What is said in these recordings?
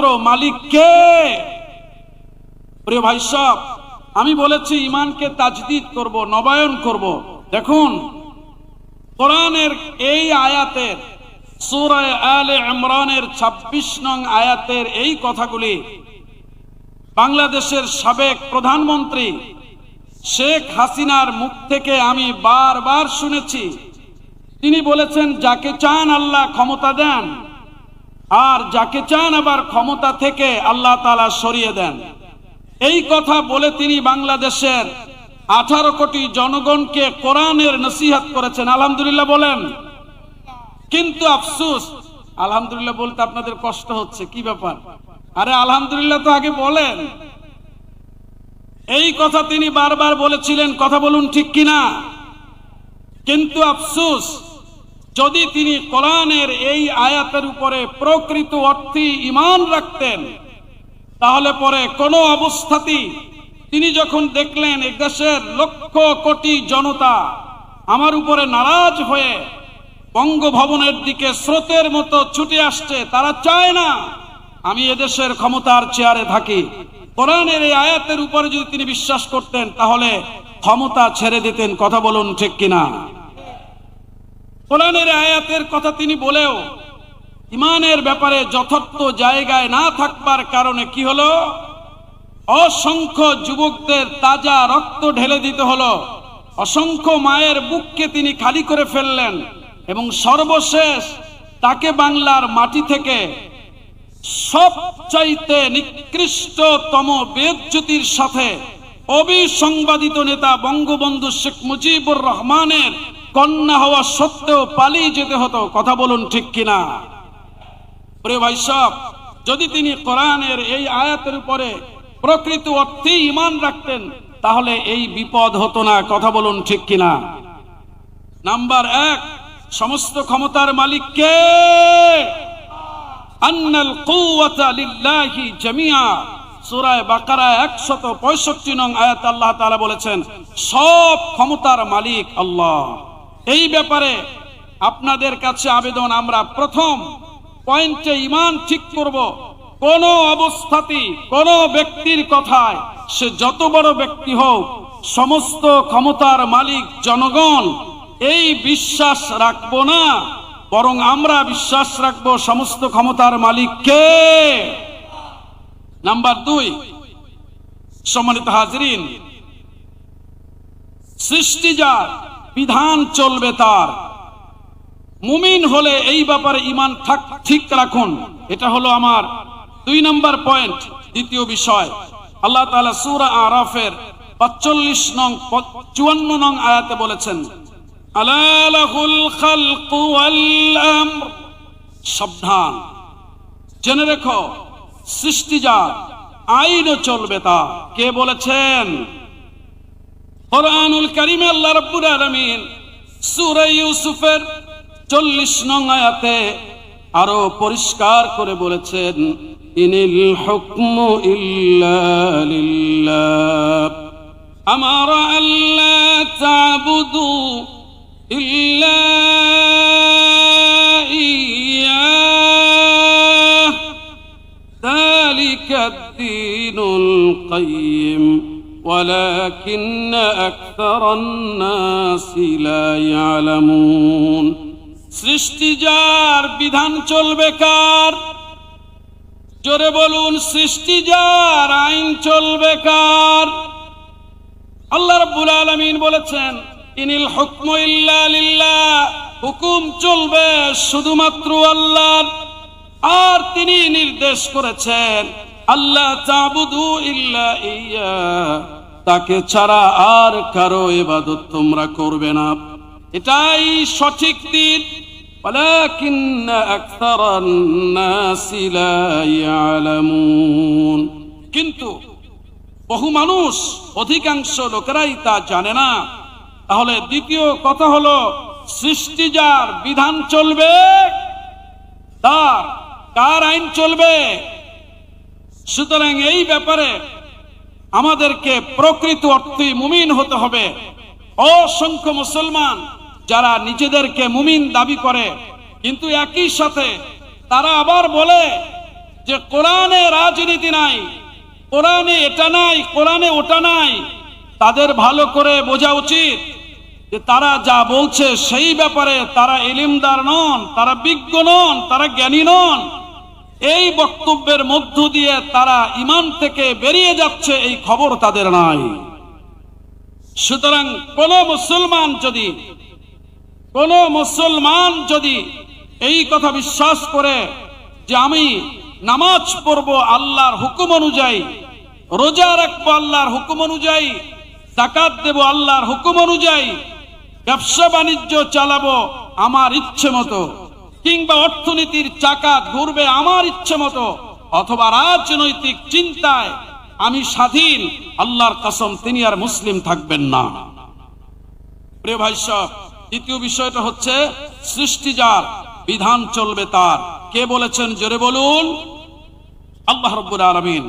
একমাত্র মালিক কে? প্রিয় ভাই সব, আমি বলেছি ইমানকে তাজদিদ করব, নবায়ন করব। দেখুন, কোরআনের এই আয়াতের সূরায় আলে ইমরানের ২৬ নং আয়াতের এই কথাগুলি বাংলাদেশের সাবেক প্রধানমন্ত্রী শেখ হাসিনার মুখ থেকে আমি বারবার শুনেছি। তিনি বলেছেন, যাকে চান আল্লাহ ক্ষমতা দেন আর যাকে চান আবার ক্ষমতা থেকে আল্লাহ তালা সরিয়ে দেন। এই কথা বলে তিনি বাংলাদেশের আঠারো কোটি জনগণকে কোরআনের নসিহাত করেছেন। আলহামদুলিল্লাহ বলেন। কিন্তু আফসুস, আলহামদুলিল্লাহ বলতে আপনাদের কষ্ট হচ্ছে, কি ব্যাপার? আরে আলহামদুলিল্লাহ তো আগে বলেন। এই কথা তিনি বারবার বলেছিলেন, কথা বলুন ঠিক কিনা? কিন্তু আফসুস যদি তিনি কোরআনের এই আয়াতের উপরে প্রকৃত অর্থে ইমান রাখতেন, তাহলে পরে কোনো অবস্থাতেই তিনি যখন দেখলেন এই দেশের লক্ষ কোটি জনতা আমার উপরে নারাজ হয়ে বঙ্গভবনের দিকে স্রোতের মতো ছুটে আসছে, তারা চায় না আমি এদেশের ক্ষমতার চেয়ারে থাকি। কোরআনের এই আয়াতের উপরে যদি তিনি বিশ্বাস করতেন, তাহলে ক্ষমতা ছেড়ে দিতেন, কথা বলুন ঠিক কিনা? কোরআনের আয়াতের কথা তিনি বলেও ইমানের ব্যাপারে যথার্থ জায়গায় না থাকবার কারণে কি হলো? অসংখ্য যুবকদের তাজা রক্ত ঢেলে দিতে হলো। অসংখ্য মায়ের বুককে তিনি খালি করে ফেললেন এবং সর্বশেষ তাকে বাংলার মাটি থেকে সবচাইতে নিকৃষ্টতম বেদজ্যোতির সাথে অবিসংবাদিত নেতা বঙ্গবন্ধু শেখ মুজিবুর রহমানের কন্যা হওয়া সত্ত্বেও পালিয়ে যেতে হতো, কথা বলুন ঠিক কিনা? প্রিয় ভাই সব, যদি তিনি কোরআনের এই আয়াতের উপরে প্রকৃত অর্থে ইমান রাখতেন, তাহলে এই বিপদ হতো না, কথা বলুন ঠিক কিনা? নাম্বার এক, সমস্ত ক্ষমতার মালিক কে? আন্নাল কুওয়াতা লিল্লাহি জামিয়া। সূরায়ে বাকারা 165 নং আয়াত আল্লাহ তাআলা বলেছেন, সব ক্ষমতার মালিক আল্লাহ। এই ব্যাপারে আপনাদের কাছে আবেদন আমরা প্রথম পয়েন্টে ইমান ঠিক করব। কোন অবস্থাতেই, কোন ব্যক্তির কথায় সে যত বড় ব্যক্তি হোক, সমস্ত ক্ষমতার মালিক জনগণ, এই বিশ্বাস রাখব না, বরং আমরা বিশ্বাস রাখব সমস্ত ক্ষমতার মালিককে। নাম্বার দুই, সম্মানিত হাজরিন, সৃষ্টি যার বিধান চলবে তার। মুমিন হলে এই ব্যাপারে ইমান থাক, ঠিক রাখুন। এটা হলো আমার দুই নম্বর পয়েন্ট, দ্বিতীয় বিষয়। আল্লাহ তাআলা সূরা আরাফের 45 নং, চুয়ান্ন নং আয়াতে বলেছেন সাবধান। জেনে রেখো সৃষ্টি যার আইনও চলবে তা। কে বলেছেন? কোরআনুল কারিমে আল্লাহ রাব্বুল আলামিন সূরা ইউসুফের 40 নং আয়াতে আরো পরিষ্কার করে বলেছেন ইনিল হুকমু ইল্লা লিল্লাহ আমার আল্লাহ তাবুদু ইল্লা ইয়্যাহ ذلك الدين القيم ولكن أكثر الناس لا يعلمون সৃষ্টি যার বিধান চলবে কার জোরে বলুন সৃষ্টি যার আইন চলবে কার আল্লাহ রাব্বুল আলামিন বলেছেন ইনিল হুকমু ইল্লা লিল্লাহ হুকুম চলবে শুধুমাত্র আল্লাহর আর তিনি নির্দেশ করেছেন আল্লাহ তাবুদু ইল্লা ইয়া তাকে ছাড়া আর কারও এবাদত তোমরা করবে না। এটাই সঠিক দিন। কিন্তু বহু মানুষ, অধিকাংশ লোকেরাই তা জানে না। তাহলে দ্বিতীয় কথা হলো, সৃষ্টি যার বিধান চলবে, তার কার আইন চলবে? সুতরাং এই ব্যাপারে আমাদেরকে প্রকৃত অর্থে মুমিন হতে হবে। অসংখ্য মুসলমান যারা নিজেদেরকে মুমিন দাবি করে, কিন্তু একই সাথে তারা আবার বলে যে, কোরআনে রাজনীতি নাই, কোরআনে এটা নাই, কোরআনে ওটা নাই। তাদের ভালো করে বোঝা উচিত যে, তারা যা বলছে সেই ব্যাপারে তারা ইলিমদার নন, তারা বিজ্ঞ নন, তারা জ্ঞানী নন। এই বক্তব্যের মধ্য দিয়ে তারা ইমান থেকে বেরিয়ে যাচ্ছে, এই খবর তাদের নাই। সুতরাং কোন মুসলমান যদি, কোন মুসলমান যদি এই কথা বিশ্বাস করে যে আমি নামাজ পড়ব আল্লাহর হুকুম অনুযায়ী, রোজা রাখব আল্লাহর হুকুম অনুযায়ী জাকাত দেব আল্লাহর হুকুম অনুযায়ী, ব্যবসা বাণিজ্য চালাবো আমার ইচ্ছে মতো কিংবা অর্থনীতির চাকা ঘুরবে আমার ইচ্ছে মতো, অথবা রাজনৈতিক চিন্তায় আমি স্বাধীন, আল্লাহর কসম তিনি আর মুসলিম থাকবেন না। প্রিয় ভাই দ্বিতীয় বিষয়টা হচ্ছে, সৃষ্টি যার, বিধান চলবে তার। কে বলেছেন? জোরে বলুন। আল্লাহ রব্বুল আলমিন।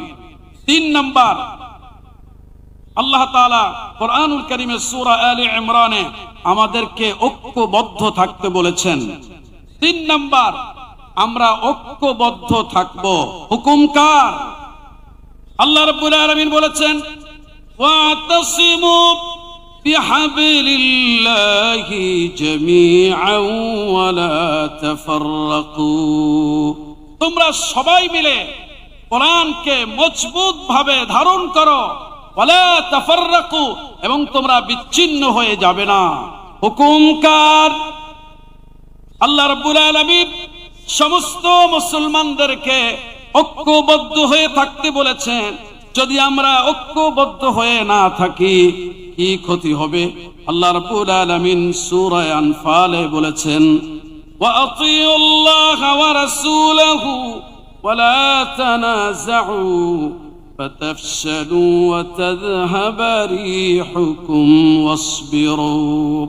তিন নম্বর, আল্লাহ তাআলা কোরআনুল কারীমের সূরা আলে ইমরানে আমাদেরকে ঐক্যবদ্ধ থাকতে বলেছেন। তিন নাম্বার, আমরা ঐক্যবদ্ধ থাকব। হুকুম কার? আল্লাহ রাব্বুল আলামিন বলেছেন, ওয়াতাসিমু জামিআন তাফাররাকু। তোমরা সবাই মিলে কোরআনকে মজবুত ভাবে ধারণ করো এবং তোমরা বিচ্ছিন্ন হয়ে যাবে না। হুকুমকার আল্লাহ রাব্বুল আলামিন সমস্ত মুসলমানদেরকে ঐক্যবদ্ধ হয়ে থাকতে বলেছেন যদি আমরা ঐক্যবদ্ধ হয়ে না থাকি কি ক্ষতি হবে আল্লাহ রাব্বুল আলামিন সূরা আনফালে বলেছেন وأطيعوا الله ورسوله ولا تنازعوا فتفشلوا وتذهب ريحكم واصبروا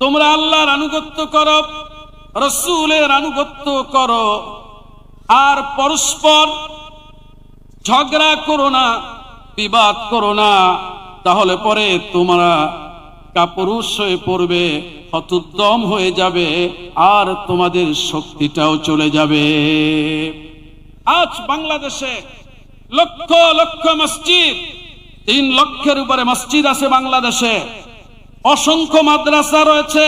তোমরা আল্লাহর আনুগত্য করো রসুলের আনুগত্য করো। আর পরস্পর ঝগড়া করো না, বিবাদ করো না। তাহলে পরে তোমরা কাপুরুষ হয়ে পড়বে, হতোদ্যম হয়ে যাবে, আর তোমাদের শক্তিটাও চলে যাবে। আজ বাংলাদেশে লক্ষ লক্ষ মসজিদ, তিন লক্ষের উপরে মসজিদ আছে বাংলাদেশে। অসংখ্য মাদ্রাসা রয়েছে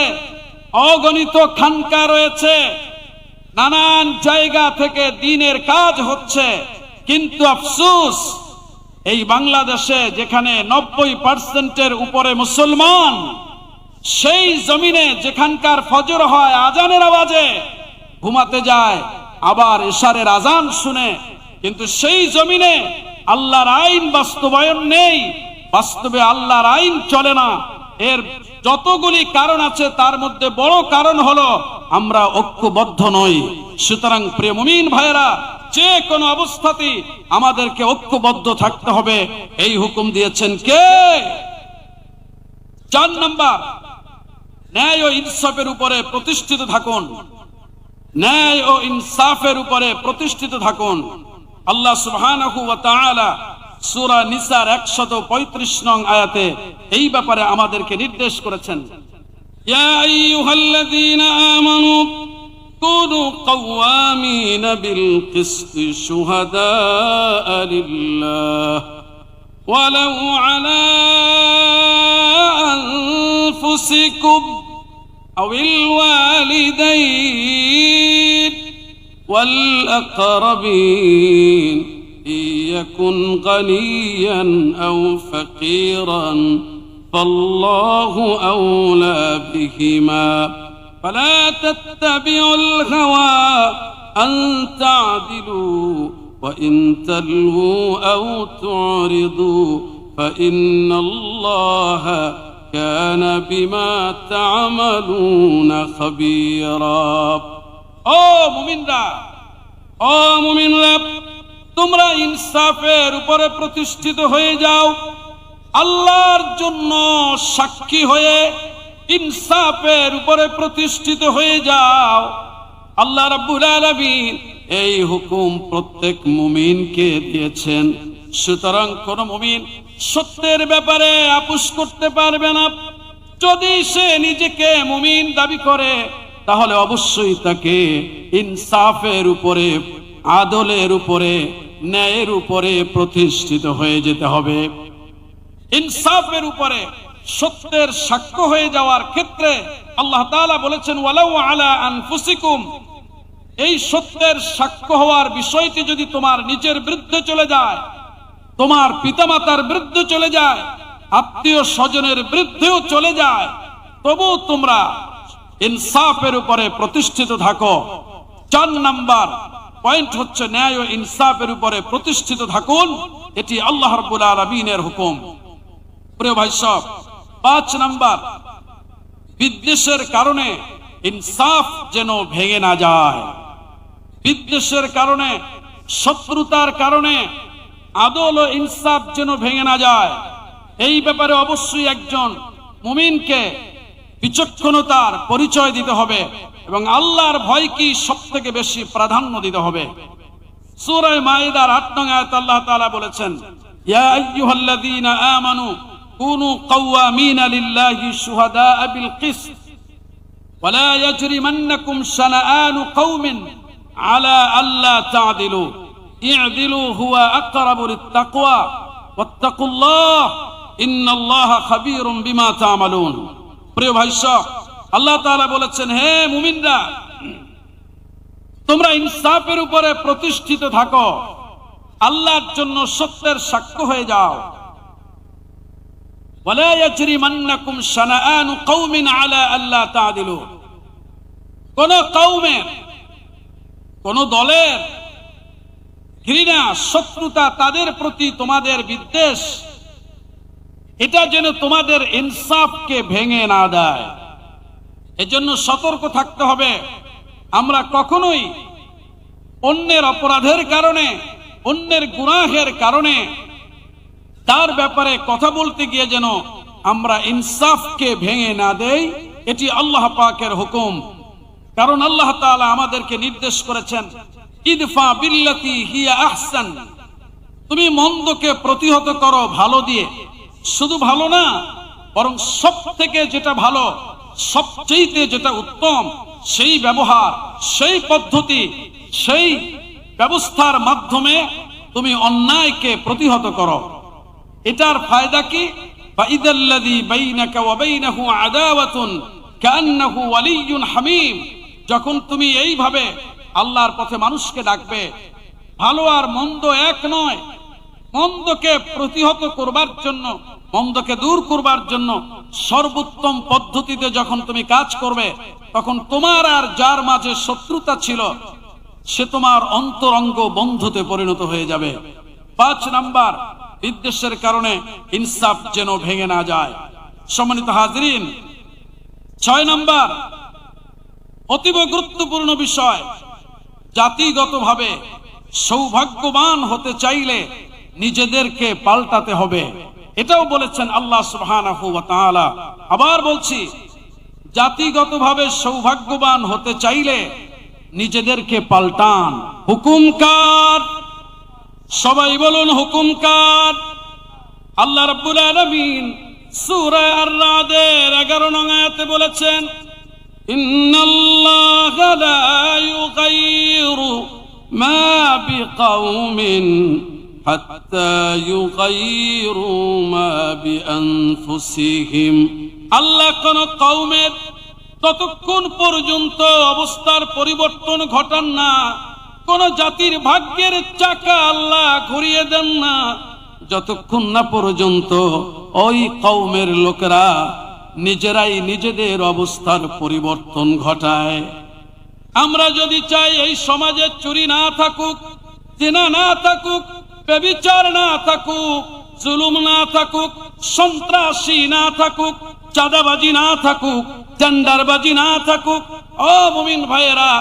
অগণিত খানকা রয়েছে। নানান জায়গা থেকে দিনের কাজ হচ্ছে। কিন্তু আফসুস, এই বাংলাদেশে যেখানে নব্বই পার্সেন্টের উপরে মুসলমান, সেই জমিনে যেখানকার ফজর হয় আজানের আওয়াজে, ঘুমাতে যায়, আবার এশারের আজান শুনে। কিন্তু সেই জমিনে আল্লাহর আইন বাস্তবায়ন নেই, বাস্তবে আল্লাহর আইন চলে না। এর যতগুলি কারণ আছে, তার মধ্যে বড় কারণ হলো আমরা ঐক্যবদ্ধ নই। সুতরাং প্রেমমিন ভাইয়েরা, যে কোনো অবস্থাতেই আমাদেরকে ঐক্যবদ্ধ থাকতে হবে। এই হুকুম দিয়েছেন কে? চার নাম্বার, ন্যায় ও ইনসাফের উপরে প্রতিষ্ঠিত থাকুন। ন্যায় ও ইনসাফের উপরে প্রতিষ্ঠিত থাকুন। আল্লাহ সুবহানাহু ওয়া তাআলা সূরা নিসার 135 নং আয়াতে এই ব্যাপারে আমাদেরকে নির্দেশ করেছেন ইয়া আইয়ুহাল্লাযীনা আমানু কুনু قوامين بالقسط شهداء لله ولو على أنفسكم أو الوالدين والأقربين إن يكن غنيا أو فقيرا فالله أولى بهما فلا تتبعوا الهوى أن تعدلوا وإن تلووا أو تعرضوا فإن الله كان بما تعملون خبيرا ও মুমিনরা ও মুমিনরা তোমরা ইনসাফের উপরে প্রতিষ্ঠিত হয়ে যাও। আল্লাহর জন্য সাক্ষী হয়ে ইনসাফের উপরে প্রতিষ্ঠিত হয়ে যাও। আল্লাহ রাব্বুল আলামিন এই হুকুম প্রত্যেক মুমিনকে দিয়েছেন। সুতরাং কোন মুমিন সত্যের ব্যাপারে আপুস করতে পারবে না। যদি সে নিজেকে মুমিন দাবি করে, তাহলে অবশ্যই তাকে ইনসাফের উপরে, আদলের উপরে ন্যায়ের উপরে প্রতিষ্ঠিত হয়ে যেতে হবে। ইনসাফের উপরে সত্যের সাক্ষ্য হয়ে যাওয়ার ক্ষেত্রে আল্লাহ তাআলা বলেছেন, ওয়ালাউ আলা আনফুসিকুম। এই সত্যের সাক্ষ্য হওয়ার বিষয়টি যদি তোমার নিজের বিরুদ্ধে চলে যায়, তোমার পিতামাতার বিরুদ্ধে চলে যায়, আত্মীয় স্বজনের বিরুদ্ধেও চলে যায় তবু তোমরা ইনসাফের উপরে প্রতিষ্ঠিত থাকো। চার নাম্বার পয়েন্ট হচ্ছে ন্যায় ও ইনসাফের উপরে প্রতিষ্ঠিত থাকুন। এটি আল্লাহ রাব্বুল আলামিনের হুকুম। প্রিয় ভাই সব পাঁচ নাম্বার, বিদ্বেষের কারণে ইনসাফ যেন ভেঙে না যায়। বিদ্বেষের কারণে, শত্রুতার কারণে আদল ও ইনসাফ যেন ভেঙে না যায়। এই ব্যাপারে অবশ্যই একজন মুমিনকে বিচক্ষণতার পরিচয় দিতে হবে। এবং আল্লাহর ভয় কি সব থেকে বেশি প্রাধান্য দিতে হবে সূরায়ে মাইদার 8 নং আয়াত আল্লাহ তাআলা বলেছেন ইয়া আইয়ুহাল্লাযীনা আমানু কুনু কাওয়ামিনা লিল্লাহি শুহাদা'a বিল কিসত ولا يجرمنكم شنآن قوم على ألا تعدلوا اعدلوا هو أقرب للتقوى واتقوا الله إن الله خبير بما تعملون প্রিয় ভাই সব আল্লাহ বলেছেন, হে মুমিনরা, তোমরা ইনসাফের উপরে প্রতিষ্ঠিত থাকো। আল্লাহর জন্য সত্যের সাক্ষ্য হয়ে যাও। কোন কৌমের কোন দলের ঘৃণা, শত্রুতা তাদের প্রতি তোমাদের বিদ্বেষ, এটা যেন তোমাদের ইনসাফকে ভেঙে না দেয়। এজন্য সতর্ক থাকতে হবে। আমরা কখনোই অন্যের অপরাধের কারণে, অন্যের গুনাহের কারণে তার ব্যাপারে কথা বলতে গিয়ে যেন আমরা ইনসাফকে ভেঙে না দেই, এটি আল্লাহ পাকের হুকুম। কারণ আল্লাহ তাআলা আমাদেরকে নির্দেশ করেছেন, ইদফা বিল্লাতি হিয়া আহসান। তুমি মন্দকে প্রতিহত করো ভালো দিয়ে। শুধু ভালো না, বরং সব থেকে যেটা ভালো সবচেয়েতে যেটা উত্তম, সেই ব্যবহার, সেই পদ্ধতি, সেই ব্যবস্থার মাধ্যমে তুমি অন্যায়কে প্রতিহত করো। এটার ফায়দা কি? যখন তুমি এইভাবে আল্লাহর পথে মানুষকে ডাকবে, ভালো আর মন্দ এক নয়। মন্দকে প্রতিহত করবার জন্য মন্দকে দূর করবার জন্য সর্বোত্তম পদ্ধতিতে যখন তুমি কাজ করবে, তখন তোমার আর যার মাঝে শত্রুতা ছিল, সে তোমার অন্তরঙ্গ বন্ধুতে পরিণত হয়ে যাবে। পাঁচ নাম্বার, বিদ্বেষের কারণে ইনসাফ যেন ভেঙে না যায়। সম্মানিত হাজরিন, ছয় নাম্বার, অতীব গুরুত্বপূর্ণ বিষয়, জাতিগতভাবে সৌভাগ্যবান হতে চাইলে নিজেদেরকে পাল্টাতে হবে। এটাও বলেছেন আল্লাহ সুবহানাহু ওয়া তাআলা। আবার বলছি, জাতিগতভাবে সৌভাগ্যবান হতে চাইলে নিজেদেরকে পাল্টান। হুকুমকার সবাই বলুন হুকুমকার আল্লাহ রাব্বুল আলামিন সূরা আর-রাদের 11 নং আয়াতে বলেছেন, ইন্নাল্লাহা লা ইউগাইয়িরু মা বিকাউমিন হাত্তা ইউগাইয়িরু মা বিআনফুসিহিম আল্লাহ কোন কওমের ততক্ষণ পর্যন্ত অবস্থার পরিবর্তন ঘটান না। কোন জাতির ভাগ্যের চাকা আল্লাহ ঘুরিয়ে দেন না। যতক্ষণ না পর্যন্ত ওই কৌমের লোকেরা নিজেরাই নিজেদের অবস্থার পরিবর্তন ঘটায়। আমরা যদি চাই এই সমাজে চুরি না থাকুক চেনা না থাকুক বেবিচার না থাকুক, জুলুম না থাকুক, সন্ত্রাসী না থাকুক, চাঁদাবাজি না থাকুক, টেন্ডারবাজি না থাকুক, ও মুমিন ভাইয়েরা,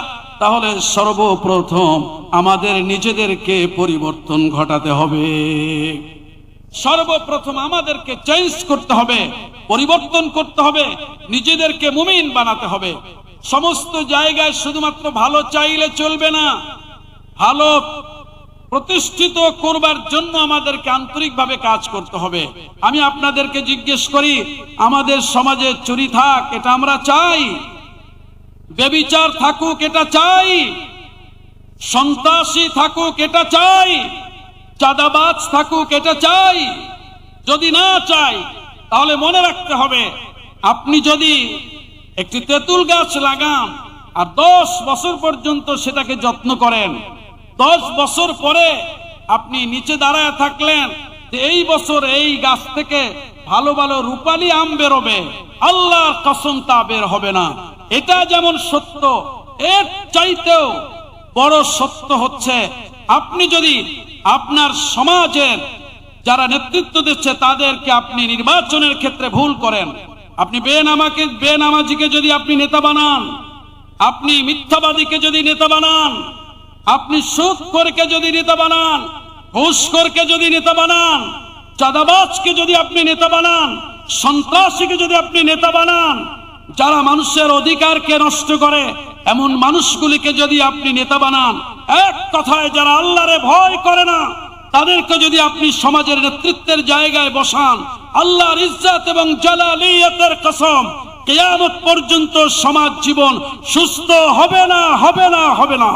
তাহলে সর্বপ্রথম আমাদের নিজেদেরকে পরিবর্তন ঘটাতে হবে। সর্বপ্রথম আমাদেরকে চেঞ্জ করতে হবে, পরিবর্তন করতে হবে, নিজেদেরকে মুমিন বানাতে হবে। সমস্ত জায়গায় শুধুমাত্র ভালো চাইলে চলবে না, ভালো প্রতিষ্ঠিত করবার জন্য আমাদেরকে আন্তরিকভাবে কাজ করতে হবে। আমি আপনাদেরকে জিজ্ঞেস করি, আমাদের সমাজে চুরি থাক, এটা আমরা চাই? বেবিচার থাকুক, এটা চাই? সন্ত্রাসী থাকুক, এটা চাই? চাঁদাবাজ থাকুক, এটা চাই? যদি না চাই, তাহলে মনে রাখতে হবে, আপনি যদি একটি তেঁতুল গাছ লাগান আর দশ বছর পর্যন্ত সেটাকে যত্ন করেন দশ বছর পরে আপনি নিচে দাঁড়ায় থাকলেন যে এই বছর এই গাছ থেকে ভালো ভালো রূপালী আম বেরোবে। আল্লাহর কসম তা বের হবে না। এটা যেমন সত্য, এর চাইতেও বড় সত্য হচ্ছে, আপনি যদি আপনার সমাজের যারা নেতৃত্ব দিচ্ছে তাদেরকে আপনি নির্বাচনের ক্ষেত্রে ভুল করেন। আপনি বেনামাকে, বেনামাজিকে যদি আপনি নেতা বানান, আপনি মিথ্যাবাদীকে যদি নেতা বানান আপনি সুদ করকে যদি নেতা বানান ঘুষখোরকে যদি নেতা বানান, চাঁদাবাজকে যদি আপনি নেতা বানান, সন্ত্রাসীকে যদি আপনি নেতা বানান, যারা মানুষের অধিকারকে নষ্ট করে, এমন মানুষগুলিকে যদি আপনি নেতা বানান, এক কথায় যারা আল্লাহরে ভয় করে না, তাদেরকে যদি আপনি সমাজের নেতৃত্বের জায়গায় বসান, আল্লাহর ইজ্জত এবং জালালিয়াতের কসম, কেয়ামত পর্যন্ত সমাজ জীবন সুস্থ হবে না হবে না হবে না।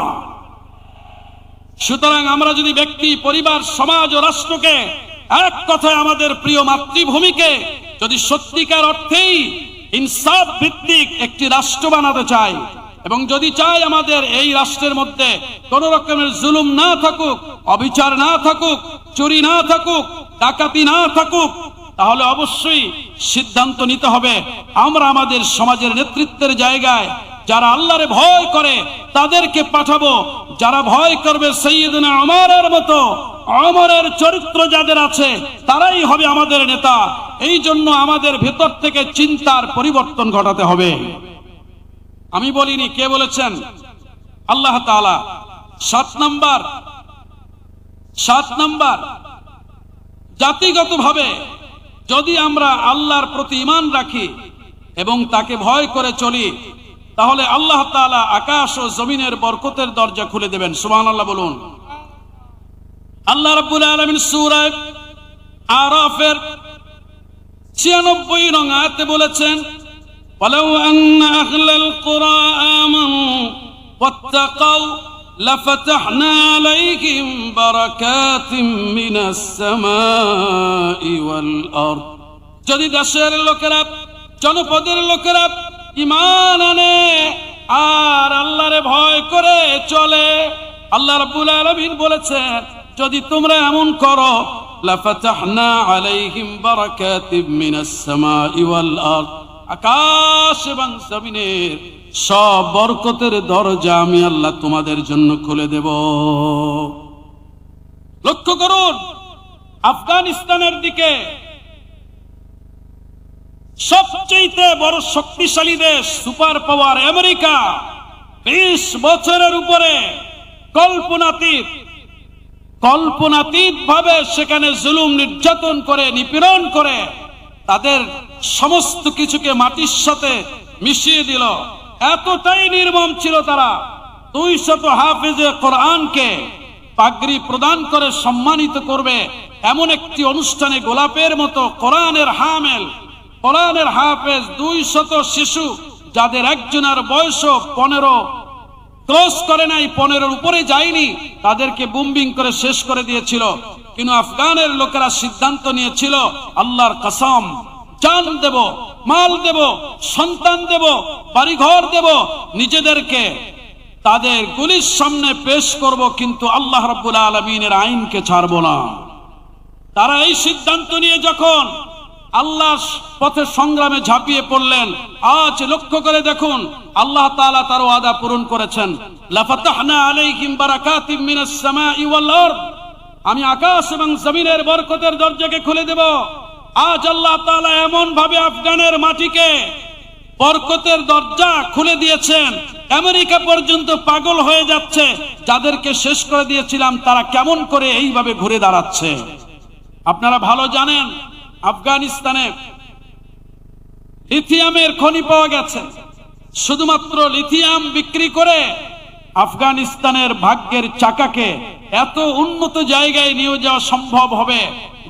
সুতরাং আমরা যদি ব্যক্তি, পরিবার, সমাজ ও রাষ্ট্রকে এক কথায় আমাদের প্রিয় মাতৃভূমিকে যদি সত্যিকার অর্থেই ইনসাফ ভিত্তিক একটি রাষ্ট্র বানাতে চাই এবং যদি চাই আমাদের এই রাষ্ট্রের মধ্যে কোন রকমের জুলুম না থাকুক, অবিচার না থাকুক, চুরি না থাকুক, ডাকাতি না থাকুক, তাহলে অবশ্যই সিদ্ধান্ত নিতে হবে। আমরা আমাদের সমাজের নেতৃত্বের জায়গায় যারা আল্লাহরে ভয় করে, তাদেরকে পাঠাবো। যারা ভয় করবে সৈয়দনা অমরের মতো অমরের চরিত্র যাদের আছে, তারাই হবে আমাদের নেতা। এই জন্য আমাদের ভেতর থেকে চিন্তার পরিবর্তন ঘটাতে হবে। আমি বলিনি, কে বলেছেন? আল্লাহ তাআলা। সাত নাম্বার। সাত নাম্বার। জাতিগতভাবে যদি আমরা আল্লাহর প্রতি ইমান রাখি এবং তাকে ভয় করে চলি তাহলে আল্লাহ তাআলা আকাশ ও জমিনের বরকতের দরজা খুলে দেবেন সুবহানাল্লাহ বলুন আল্লাহ রাব্বুল আলামিন সূরা আরাফের 96 নং আয়াতে বলেছেন ولو أن أهل القرى آمنوا واتقوا لفتحنا عليهم بركات من السماء والأرض যদি দেশের লোকেরা জনপদের লোকেরা ইমান আনে আর আল্লাহরে ভয় করে চলে। আল্লাহ রাব্বুল আলামিন বলেছেন, যদি তোমরা এমন করো, লাফাতাহনা আলাইহিম বারাকাতিম মিনাস সামাই ওয়াল আরদ। আকাশ এবং জমিনের সব বরকতের দরজা আমি আল্লাহ তোমাদের জন্য খুলে দেব। লক্ষ্য করুন, আফগানিস্তানের দিকে সবচেয়ে বড় শক্তিশালী দেশ, সুপার পাওয়ার আমেরিকা। বিশ বছরের উপরে কল্পনাতীত কল্পনাতীত ভাবে সেখানে জুলুম নির্যাতন করে, নিপীড়ন করে, তাদের সমস্ত কিছুকে মাটির সাথে মিশিয়ে দিল। এতটাই নির্মম ছিল তারা। দুই শত হাফেজে কোরআনকে পাগড়ি প্রদান করে সম্মানিত করবে এমন একটি অনুষ্ঠানে গোলাপের মতো কোরআনের হামেল কোরআনের হাফেজ দুই শত শিশু যাদের একজনের বয়স পনেরো, ক্রস করে নাই, পনেরোর উপরে যায়নি, তাদেরকে বুম্বিং করে শেষ করে দিয়েছিল। কিন্তু আফগানের লোকেরা সিদ্ধান্ত নিয়েছিল, আল্লাহর কসম চান দেব, মাল দেব, সন্তান দেব, বাড়িঘর দেব, নিজেদেরকে তাদের গুলির সামনে পেশ করব, কিন্তু আল্লাহ রাব্বুল আলমিনের আইনকে ছাড়ব না। তারা এই সিদ্ধান্ত নিয়ে যখন আল্লাহ পথে সংগ্রামে ঝাঁপিয়ে পড়লেন। আজ লক্ষ্য করে দেখুন, আল্লাহ তাআলা তার ওয়াদা পূরণ করেছেন। আমি আকাশ এবং জমিনের বরকতের দরজাকে খুলে দেব। আজ আল্লাহ তাআলা এমন ভাবে আফগানের মাটিকে বরকতের দরজা খুলে দিয়েছেন। আমেরিকা পর্যন্ত পাগল হয়ে যাচ্ছে। যাদেরকে শেষ করে দিয়েছিলাম, তারা কেমন করে এইভাবে ঘুরে দাঁড়াচ্ছে? আপনারা ভালো জানেন আফগানিস্তানে লিথিয়ামের খনি পাওয়া গেছে। শুধুমাত্র লিথিয়াম বিক্রি করে আফগানিস্তানের ভাগ্যের চাকাকে এত উন্নত জায়গায় নিয়ে যাওয়া সম্ভব হবে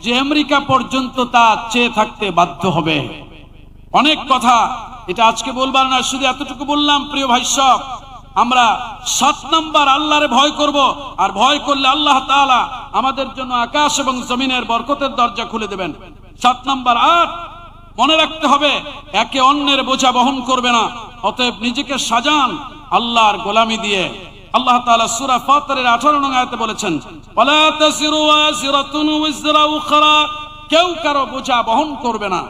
যে আমেরিকা পর্যন্ত তা চেয়ে থাকতে বাধ্য হবে। অনেক কথা, এটা আজকে বলবার না শুধু এতটুকু বললাম, প্রিয় ভাই সব, আমরা সাত নাম্বার আল্লাহরে ভয় করব, আর ভয় করলে আল্লাহ তাআলা আমাদের জন্য আকাশ এবং জমিনের বরকতের দরজা খুলে দেবেন। সাত নাম্বার আট, মনে রাখতে হবে, একে অন্যের বোঝা বহন করবে না, অতএব নিজেকে সাজান আল্লাহর গোলামি দিয়ে। আল্লাহ তাআলা সূরা ফাতিরের 18 নং আয়াতে বলেছেন, ওয়ালা তাসিরু ওয়াসিরাতুন উযরা উখরা কেউ কারও বোঝা বহন করবে না।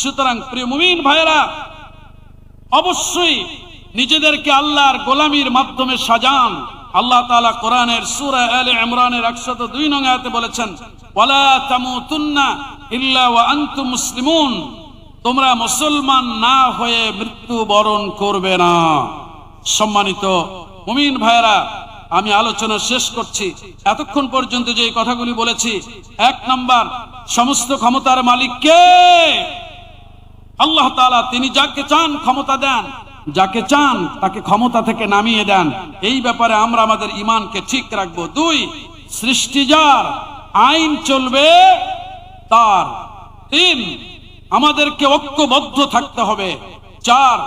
সুতরাং প্রিয় মুমিন ভাইরা অবশ্যই নিজেদেরকে আল্লাহর গোলামির মাধ্যমে সাজান। আল্লাহ তালা কোরআনের সূরা আলে ইমরানের 102 নং আয়াতে বলেছেন মুসলিমুন। তোমরা মুসলমান না হয়ে মৃত্যু বরণ করবে না। সম্মানিত মুমিন ভাইরা আমি আলোচনা শেষ করছি। এতক্ষণ পর্যন্ত যে কথাগুলি বলেছি, এক নাম্বার, সমস্ত ক্ষমতার মালিক কে? আল্লাহ তাআলা তিনি যাকে চান ক্ষমতা দেন। যাকে চান তাকে ক্ষমতা থেকে নামিয়ে দেন। এই ব্যাপারে আমরা আমাদের ইমানকে ঠিক রাখব। দুই, সৃষ্টি যার, আইন চলবে তার। তিন, আমাদেরকে ঐক্যবদ্ধ থাকতে হবে। চার,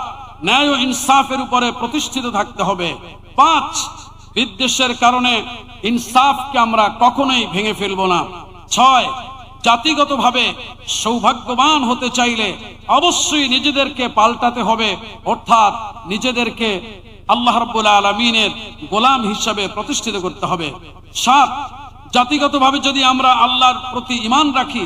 ন্যায় ও ইনসাফের উপরে প্রতিষ্ঠিত থাকতে হবে। পাঁচ, বিদ্বেষের কারণে ইনসাফকে আমরা কখনোই ভেঙে ফেলব না। ছয় জাতিগতভাবে সৌভাগ্যবান হতে চাইলে অবশ্যই নিজেদেরকে পাল্টাতে হবে। অর্থাৎ নিজেদেরকে আল্লাহ রাব্বুল আলমিনের গোলাম হিসাবে প্রতিষ্ঠিত করতে হবে। সাত, জাতিগতভাবে যদি আমরা আল্লাহর প্রতি ঈমান রাখি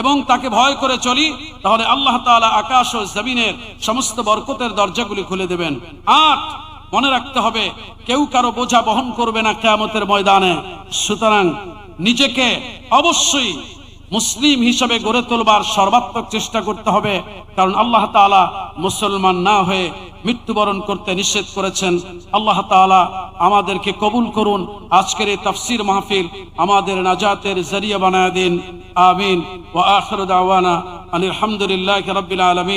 এবং তাকে ভয় করে চলি, তাহলে আল্লাহ তাআলা আকাশ ও জমিনের সমস্ত বরকতের দরজাগুলি খুলে দেবেন। আট, মনে রাখতে হবে, কেউ কারও বোঝা বহন করবে না কেয়ামতের ময়দানে। সুতরাং নিজেকে অবশ্যই মুসলিম হিসেবে গড়ে তোলবার সর্বাত্মক চেষ্টা করতে হবে, কারণ আল্লাহ তালা মুসলমান না হয়ে মৃত্যুবরণ করতে নিষেধ করেছেন। আল্লাহ তালা আমাদেরকে কবুল করুন। আজকের এই তাফসির মাহফিল আমাদের নাজাতের জরিয়া বানায় দিন। আমিন। ও আখর দাওয়ানা আলহামদুলিল্লাহ রবিল আলামিন।